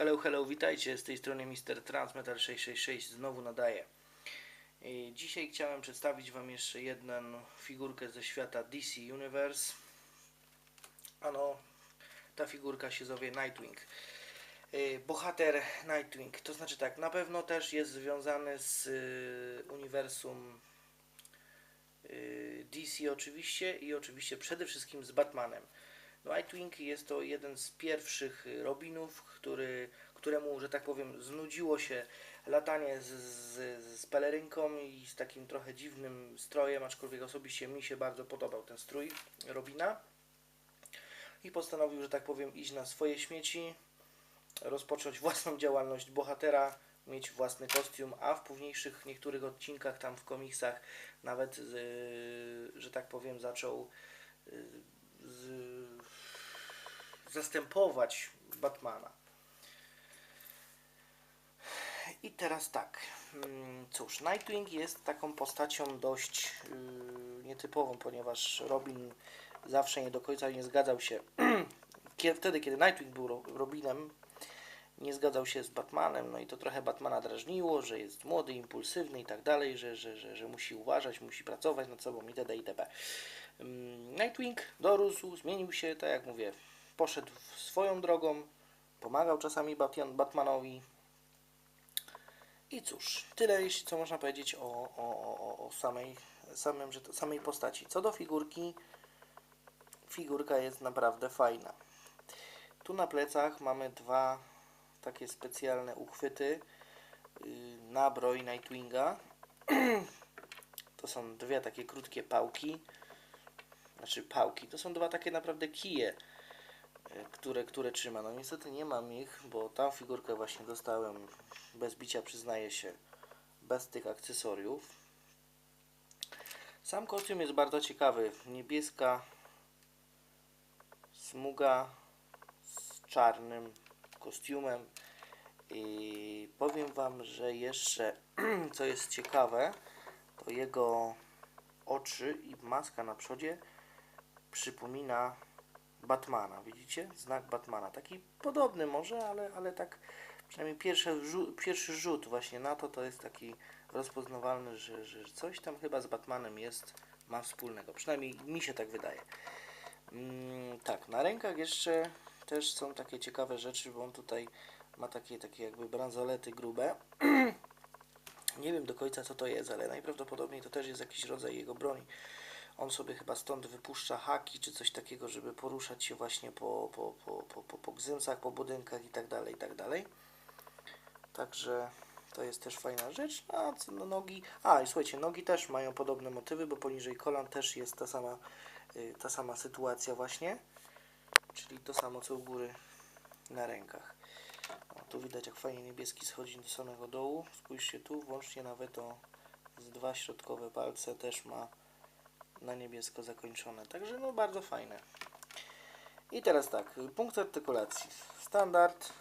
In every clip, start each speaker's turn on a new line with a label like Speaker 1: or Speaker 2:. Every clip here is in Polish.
Speaker 1: Hello, hello, witajcie, z tej strony Mr. Transmetal 666 znowu nadaję. Dzisiaj chciałem przedstawić Wam jeszcze jedną figurkę ze świata DC Universe. Ano, ta figurka się zowie Nightwing. Y, Bohater Nightwing, to znaczy tak, na pewno też jest związany z y, uniwersum y, DC oczywiście i oczywiście przede wszystkim z Batmanem. Nightwing jest to jeden z pierwszych Robinów, który, któremu, że tak powiem, znudziło się latanie z, z, z pelerynką i z takim trochę dziwnym strojem, aczkolwiek osobiście mi się bardzo podobał ten strój Robina. I postanowił, że tak powiem, iść na swoje śmieci, rozpocząć własną działalność bohatera, mieć własny kostium, a w późniejszych niektórych odcinkach tam w komiksach nawet, y, że tak powiem, zaczął y, z, zastępować Batmana. I teraz tak, mm, cóż, Nightwing jest taką postacią dość yy, nietypową, ponieważ Robin zawsze nie do końca nie zgadzał się. Wtedy, kiedy Nightwing był Ro- Robinem, nie zgadzał się z Batmanem, no i to trochę Batmana drażniło, że jest młody, impulsywny i tak dalej, że, że, że, że musi uważać, musi pracować nad sobą itd. itp. Ym, Nightwing dorósł, zmienił się, tak jak mówię, poszedł swoją drogą, pomagał czasami Batmanowi. I cóż, tyle jeśli co można powiedzieć o, o, o, o samej, samym, że to, samej postaci. Co do figurki, figurka jest naprawdę fajna. Tu na plecach mamy dwa takie specjalne uchwyty yy, na broj Nightwinga. To są dwie takie krótkie pałki. Znaczy pałki. To są dwa takie naprawdę kije, yy, które, które trzyma. No niestety nie mam ich, bo tą figurkę właśnie dostałem bez bicia, przyznaję się, bez tych akcesoriów. Sam kostium jest bardzo ciekawy. Niebieska smuga z czarnym kostiumem. I powiem Wam, że jeszcze co jest ciekawe, to jego oczy i maska na przodzie przypomina Batmana. Widzicie? Znak Batmana. Taki podobny może, ale, ale tak przynajmniej pierwszy, rzut, pierwszy rzut właśnie na to to jest taki rozpoznawalny, że, że coś tam chyba z Batmanem jest, ma wspólnego. Przynajmniej mi się tak wydaje. Mm, tak, na rękach jeszcze też są takie ciekawe rzeczy, bo on tutaj ma takie, takie jakby bransolety grube. Nie wiem do końca co to jest, ale najprawdopodobniej to też jest jakiś rodzaj jego broni. On sobie chyba stąd wypuszcza haki czy coś takiego, żeby poruszać się właśnie po, po, po, po, po, po gzymsach, po budynkach i tak dalej, i tak. Także to jest też fajna rzecz. A co do nogi. A i słuchajcie, nogi też mają podobne motywy, bo poniżej kolan też jest ta sama, y, ta sama sytuacja właśnie. Czyli to samo co u góry na rękach. O, tu widać jak fajnie niebieski schodzi do samego dołu. Spójrzcie tu, włącznie nawet o z dwa środkowe palce też ma na niebiesko zakończone. Także no bardzo fajne. I teraz tak, punkt artykulacji. Standard.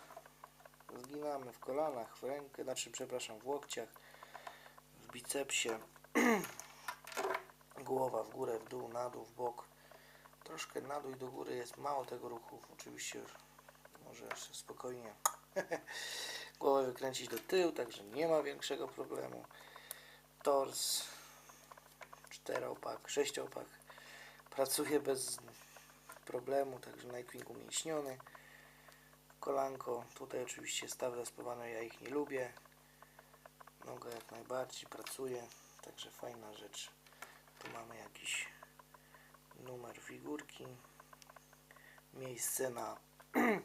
Speaker 1: Zginamy w kolanach, w rękę, znaczy przepraszam, w łokciach, w bicepsie. Głowa w górę, w dół, na dół, w bok. Troszkę na dół i do góry jest mało tego ruchu. Oczywiście może jeszcze spokojnie głowę wykręcić do tyłu, także nie ma większego problemu. Tors, czteroopak, sześciopak pracuje bez problemu, także Nightwing umięśniony. Kolanko, tutaj oczywiście staw zaspawany, ja ich nie lubię. Noga jak najbardziej pracuje, także fajna rzecz. Tu mamy jakiś figurki, miejsce na,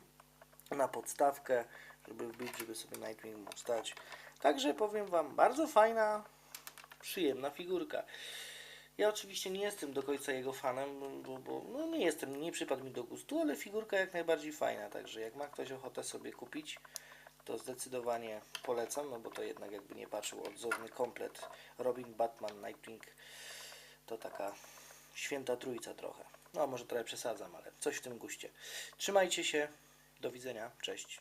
Speaker 1: na podstawkę, żeby wbić, żeby sobie Nightwing mógł stać. Także powiem Wam, bardzo fajna, przyjemna figurka. Ja oczywiście nie jestem do końca jego fanem, bo, bo no nie jestem, nie przypadł mi do gustu, ale figurka jak najbardziej fajna, także jak ma ktoś ochotę sobie kupić, to zdecydowanie polecam, no bo to jednak jakby nie patrzył odzorny komplet Robin, Batman, Nightwing, to taka święta trójca trochę. No może trochę przesadzam, ale coś w tym guście. Trzymajcie się, do widzenia, cześć.